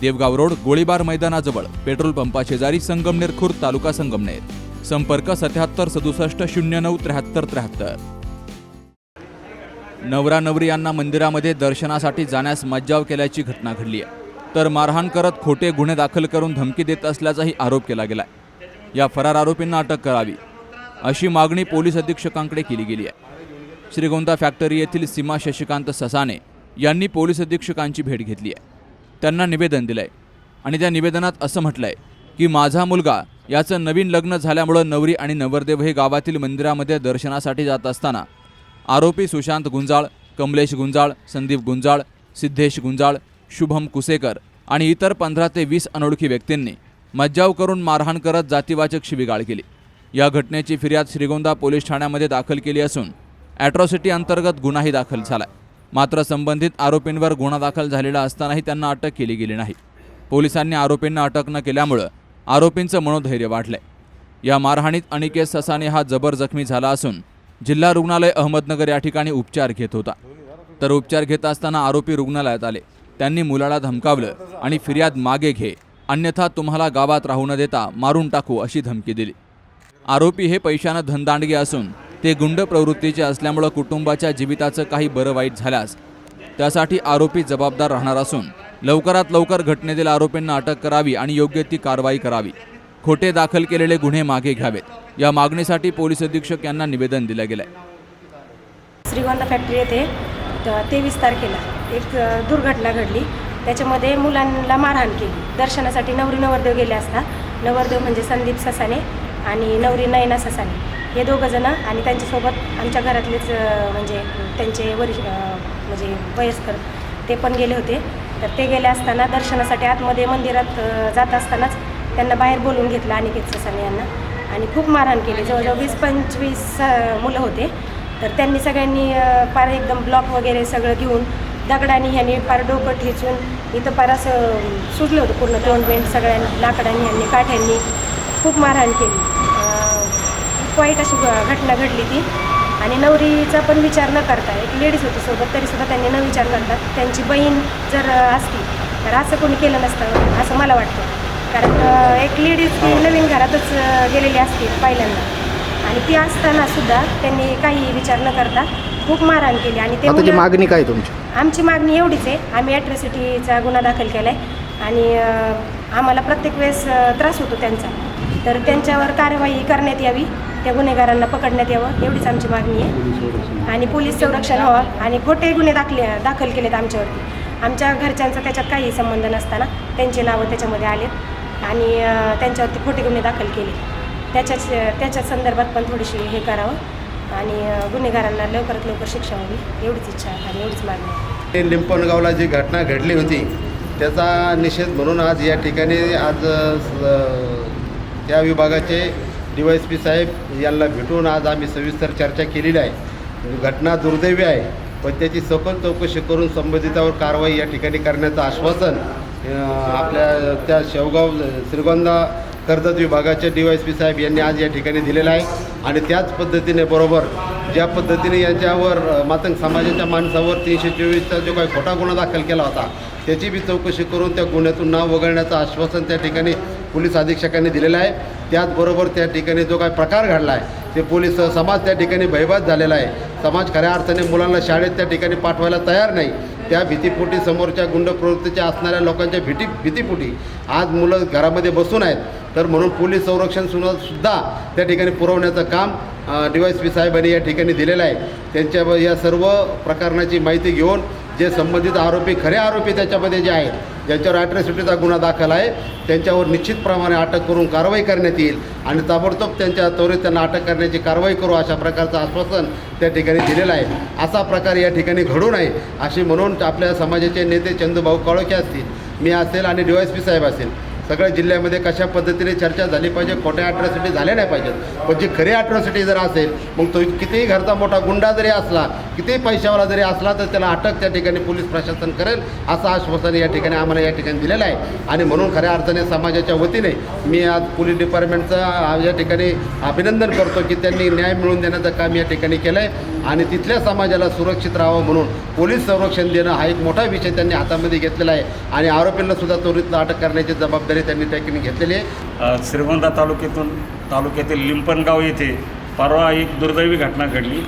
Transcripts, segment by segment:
Devgaon road गोळीबार मैदानाजवळ petrol पंपा शेजारी संगमनेर खुर्द तालुका संगमनेर. संपर्क सत्याहत्तर सदुसष्ट शून्य नऊ त्र्याहत्तर त्र्याहत्तर. नवरा नवरी यांना मंदिरामध्ये दर्शनासाठी जाण्यास मज्जाव केल्याची घटना घडली आहे. तर मारहाण करत खोटे गुन्हे दाखल करून धमकी देत असल्याचाही आरोप केला गेला या फरार आरोपींना अटक करावी अशी मागणी पोलीस अधीक्षकांकडे केली गेली आहे. श्रीगोंदा फॅक्टरी येथील सीमा शशिकांत ससाने यांनी पोलीस अधीक्षकांची भेट घेतली आहे. त्यांना निवेदन दिलं आहे आणि त्या निवेदनात असं म्हटलं आहे की माझा मुलगा याचं नवीन लग्न झाल्यामुळं नवरी आणि नवरदेव हे गावातील मंदिरामध्ये दर्शनासाठी जात असताना आरोपी सुशांत गुंजाळ कमलेश गुंजाळ संदीप गुंजाळ सिद्धेश गुंजाळ शुभम कुसेकर आणि इतर पंधरा ते वीस अनोळखी व्यक्तींनी मज्जाव करून मारहाण करत जातीवाचक शिबिगाळ केली. या घटनेची फिर्याद श्रीगोंदा पोलीस ठाण्यामध्ये दाखल केली असून ॲट्रॉसिटी अंतर्गत गुन्हाही दाखल झालाय. मात्र संबंधित आरोपींवर गुन्हा दाखल झालेला असतानाही त्यांना अटक केली गेली नाही. पोलिसांनी आरोपींना अटक न केल्यामुळं आरोपींचं मनोधैर्य वाढलंय. या मारहाणीत अनिकेत ससाने हा जबर जखमी झाला असून जिल्हा रुग्णालय अहमदनगर या ठिकाणी उपचार घेत होता. तर उपचार घेत असताना आरोपी रुग्णालयात आले. त्यांनी मुलाला धमकावलं आणि फिर्याद मागे घे अन्यथा तुम्हाला गावात राहू न देता मारून टाकू अशी धमकी दिली. आरोपी हे पैशानं धनदांडगे असून ते गुंड प्रवृत्तीचे असल्यामुळं कुटुंबाच्या जीविताचं काही बरं वाईट झाल्यास त्यासाठी आरोपी जबाबदार राहणार असून लवकरात लवकर घटनेतील आरोपींना अटक करावी आणि योग्य ती कारवाई करावी. खोटे दाखल केलेले गुन्हे मागे घ्यावेत. या मागणीसाठी पोलीस अधीक्षक यांना निवेदन दिलं गेलंय. श्रीगोंदा फॅक्टरी येथे तेवीस तारखेला एक दुर्घटना घडली. त्याच्यामध्ये मुलांना मारहाण केली. दर्शनासाठी नवरी नवरदेव गेले असता नवरदेव म्हणजे संदीप ससाने आणि नवरी नयना ससाने हे दोघंजणं आणि त्यांच्यासोबत आमच्या घरातलेच म्हणजे त्यांचे वरि म्हणजे वयस्कर ते पण गेले होते. तर ते गेले असताना दर्शनासाठी आतमध्ये मंदिरात जात असतानाच त्यांना बाहेर बोलवून घेतलं अनिकेत ससाने यांना. आणि खूप मारहाण केली. जवळजवळ वीस पंचवीस मुलं होते. तर त्यांनी सगळ्यांनी पार एकदम ब्लॉक वगैरे सगळं घेऊन दगडाने ह्यांनी पार डोकं ठेचून इथं पार असं सुटलं होतं पूर्ण तोंड सगळ्यांनी लाकडांनी ह्यांनी काठ्यांनी. खूप मारहाण केली. वाईट अशी घटना घडली ती. आणि नवरीचा पण विचार न करता एक लेडीज होती सोबत तरीसुद्धा त्यांनी न विचार करता त्यांची बहीण जर असती तर असं कोणी केलं नसतं असं मला वाटतं. कारण एक लेडीज ती नवीन घरातच गेलेली असते पहिल्यांदा. आणि ती असताना सुद्धा त्यांनी काही विचार न करता खूप मारहाण केली. आणि ते मागणी काय तुमची? आमची मागणी एवढीच आहे. आम्ही ॲट्रॉसिटीचा गुन्हा दाखल केला आहे आणि आम्हाला प्रत्येक वेळेस त्रास होतो त्यांचा. तर त्यांच्यावर कार्यवाही करण्यात यावी त्या गुन्हेगारांना पकडण्यात यावं एवढीच आमची मागणी आहे. आणि पोलीस संरक्षण व्हावं आणि खोटे गुन्हे दाखले दाखल केलेत आमच्यावरती. आमच्या घरच्यांचा त्याच्यात काही संबंध नसताना त्यांचे नावं त्याच्यामध्ये आलेत आणि त्यांच्यावरती खोटे गुन्हे दाखल केले. त्याच्याच त्याच्या संदर्भात पण थोडीशी हे करावं आणि गुन्हेगारांना लवकरात लवकर शिक्षा व्हावी एवढीच इच्छा आणि एवढीच मागणी आहे. लिंपणगावला जी घटना घडली होती त्याचा निषेध म्हणून आज या ठिकाणी आज त्या विभागाचे डी वाय एस पी साहेब यांना भेटून आज आम्ही सविस्तर चर्चा केलेली आहे. घटना दुर्दैवी आहे पण त्याची सखोल चौकशी करून संबंधितावर कारवाई या ठिकाणी करण्याचं आश्वासन आपल्या त्या शेवगाव श्रीगोंदा कर्जत विभागाचे डी वाय एस पी साहेब यांनी आज या ठिकाणी दिलेलं आहे. आणि त्याच पद्धतीने बरोबर ज्या पद्धतीने यांच्यावर मातंग समाजाच्या माणसावर तीनशे चोवीसचा जो काही खोटा गुन्हा दाखल केला होता त्याची बी चौकशी करून त्या गुन्ह्यातून नाव वगळण्याचं आश्वासन त्या ठिकाणी पोलीस अधीक्षकांनी दिलेला आहे. त्याचबरोबर त्या ठिकाणी जो काही प्रकार घडला आहे ते पोलीस समाज त्या ठिकाणी भयबाद झालेला आहे. समाज खऱ्या अर्थाने मुलांना शाळेत त्या ठिकाणी पाठवायला तयार नाही. त्या भीतीपोटी समोरच्या गुंड प्रवृत्तीच्या असणाऱ्या लोकांच्या भीती भीतीपोटी आज मुलं घरामध्ये बसून आहेत. तर म्हणून पोलीस संरक्षण सुद्धा त्या ठिकाणी पुरवण्याचं काम डी वाय पी साहेबांनी या ठिकाणी दिलेलं आहे. त्यांच्या या सर्व प्रकरणाची माहिती घेऊन जे संबंधित आरोपी खरे आरोपी त्याच्यामध्ये जे आहेत ज्यांच्यावर ॲट्रॉसिटीचा गुन्हा दाखल आहे त्यांच्यावर निश्चितप्रमाणे अटक करून कारवाई करण्यात येईल आणि ताबडतोब त्यांच्या त्वरित त्यांना अटक करण्याची कारवाई करू अशा प्रकारचं आश्वासन त्या ठिकाणी दिलेलं आहे. असा प्रकार या ठिकाणी घडू नये अशी म्हणून आपल्या समाजाचे नेते चंदूभाऊ काळोखे असतील मी असेल आणि डी वाय पी साहेब असेल. सगळ्या जिल्ह्यामध्ये कशा पद्धतीने चर्चा झाली पाहिजे खोट्या अॅट्रॉसिटी झाल्या नाही पाहिजेत. पण जी खरी अॅट्रॉसिटी जर असेल मग तो कितीही घरचा मोठा गुंडा जरी असला कितीही पैशावाला जरी असला तर त्याला अटक त्या ठिकाणी पोलीस प्रशासन करेल असं आश्वासन या ठिकाणी आम्हाला या ठिकाणी दिलेलं आहे. आणि म्हणून खऱ्या अर्थाने समाजाच्या वतीने मी आज पोलीस डिपार्टमेंटचं या ठिकाणी अभिनंदन करतो की त्यांनी न्याय मिळवून देण्याचं काम या ठिकाणी केलं आहे आणि तिथल्या समाजाला सुरक्षित राहावं म्हणून पोलीस संरक्षण देणं हा एक मोठा विषय त्यांनी हातामध्ये घेतलेला आहे. आणि आरोपींना सुद्धा त्वरित अटक करण्याची जबाबदारी त्यांनी त्या ठिकाणी घेतलेली आहे. श्रीगोंदा तालुक्यातून तालुक्यातील लिंपणगाव येथे परवा एक दुर्दैवी घटना घडली.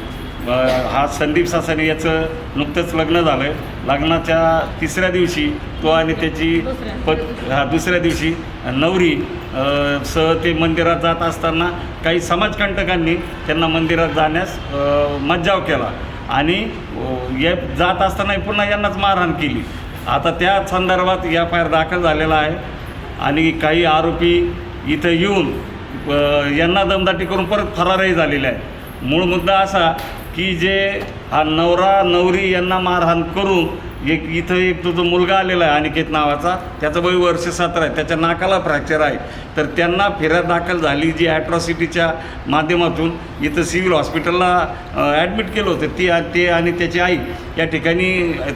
हा संदीप सासाने याचं नुकतंच लग्न झालं आहे लग्नाच्या तिसऱ्या दिवशी तो आणि त्याची पत हा दुसऱ्या दिवशी नवरी सह ते मंदिरात जात असताना काही समाजकंटकांनी त्यांना मंदिरात जाण्यास मज्जाव केला. आणि या जात असताना पुन्हा यांनाच मारहाण केली. आता त्या संदर्भात या फायर दाखल झालेला आहे. आणि काही आरोपी इथं येऊन यांना दमदाटी करून परत फरारही झालेले आहे मूळ मुद्दा असा की जे हा नवरा नवरी यांना मारहाण करून एक इथं एक तो जो मुलगा आलेला आहे अनिकेत नावाचा त्याचं वय वर्ष सतरा आहे त्याच्या नाकाला फ्रॅक्चर आहे. तर त्यांना फिर्याद दाखल झाली जी ॲट्रॉसिटीच्या माध्यमातून इथं सिव्हिल हॉस्पिटलला ॲडमिट केलं होतं. ती ते आणि त्याची आई या ठिकाणी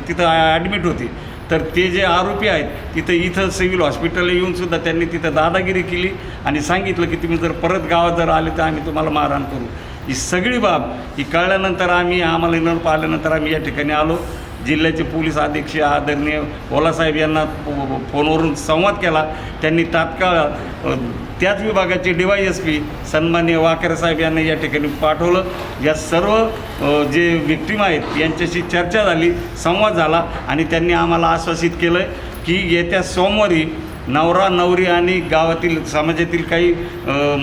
तिथं ॲडमिट होती. तर ते जे आरोपी आहेत तिथं इथं सिव्हिल हॉस्पिटलला येऊनसुद्धा त्यांनी तिथं दादागिरी केली आणि सांगितलं की तुम्ही जर परत गावात जर आले तर आम्ही तुम्हाला मारहाण करू. ही सगळी बाब ही कळल्यानंतर आम्ही आम्हाला न पाहिल्यानंतर आम्ही या ठिकाणी आलो. जिल्ह्याचे पोलीस अधीक्षक आदरणीय ओलासाहेब यांना फोनवरून संवाद केला. त्यांनी तात्काळ त्याच विभागाचे डी वाय एस पी सन्मान्य वाकरे साहेब यांना या ठिकाणी पाठवलं. या सर्व जे विक्टीम आहेत यांच्याशी चर्चा झाली संवाद झाला आणि त्यांनी आम्हाला आश्वासित केलं की येत्या सोमवारी नवरा नवरी आणि गावातील समाजातील काही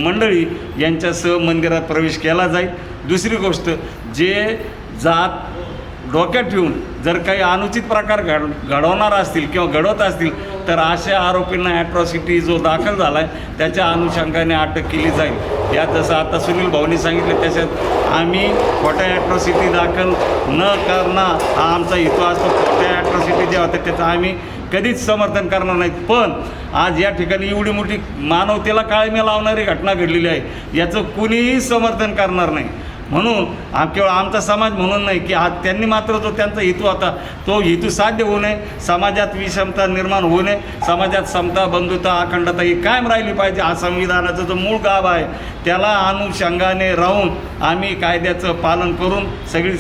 मंडळी यांच्यासह मंदिरात प्रवेश केला जाईल. दुसरी गोष्ट जे जात डोक्यात ठेवून जर काही अनुचित प्रकार घड घडवणार असतील किंवा घडवत असतील तर अशा आरोपींना ॲट्रॉसिटी जो दाखल झाला आहे त्याच्या अनुषंगाने अटक केली जाईल. यात जसं आता सुनील भाऊनी सांगितलं त्याच्यात आम्ही खोट्या ॲट्रॉसिटी दाखल न करणं हा आमचा हेतू असतो. खोट्या ॲट्रॉसिटी ज्या होत्या त्याचं आम्ही कधीच समर्थन करणार नाहीत. पण आज या ठिकाणी एवढी मोठी मानवतेला काळीमे लावणारी घटना घडलेली आहे. याचं कुणीही समर्थन करणार नाही. म्हणून आम केवळ आमचा समाज म्हणून नाही की आज त्यांनी मात्र जो त्यांचा हेतू होता तो हेतू साध्य होऊ नये समाजात विषमता निर्माण होऊ नये समाजात समता बंधुता अखंडता ही कायम राहिली पाहिजे हा संविधानाचा जो मूळ गाभ आहे त्याला अनुषंगाने राहून आम्ही कायद्याचं पालन करून सगळी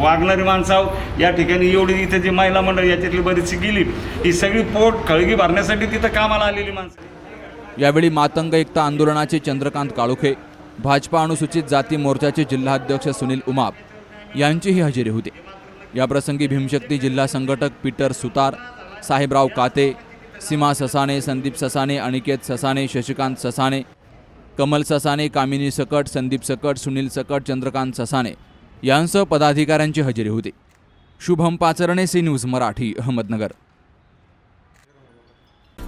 वागणारी माणसं आहोत. या ठिकाणी एवढी इथे जी महिला मंडळ याच्यातली बरीचशी गेली ही सगळी पोट खळगी भरण्यासाठी तिथं कामाला आलेली माणसं. यावेळी मातंग एकता आंदोलनाचे चंद्रकांत काळोखे भाजपा अनुसूचित जाती मोर्चाचे जिल्हाध्यक्ष सुनील उमाप यांचीही हजेरी होती. याप्रसंगी भीमशक्ती जिल्हा संघटक पीटर सुतार साहेबराव काते सीमा ससाने संदीप ससाने अनिकेत ससाने शशिकांत ससाने कमल ससाने कामिनी सकट संदीप सकट सुनील सकट चंद्रकांत ससाने यांसह पदाधिकाऱ्यांची हजेरी होती. Shubham Pacharne C news Marathi Ahmednagar.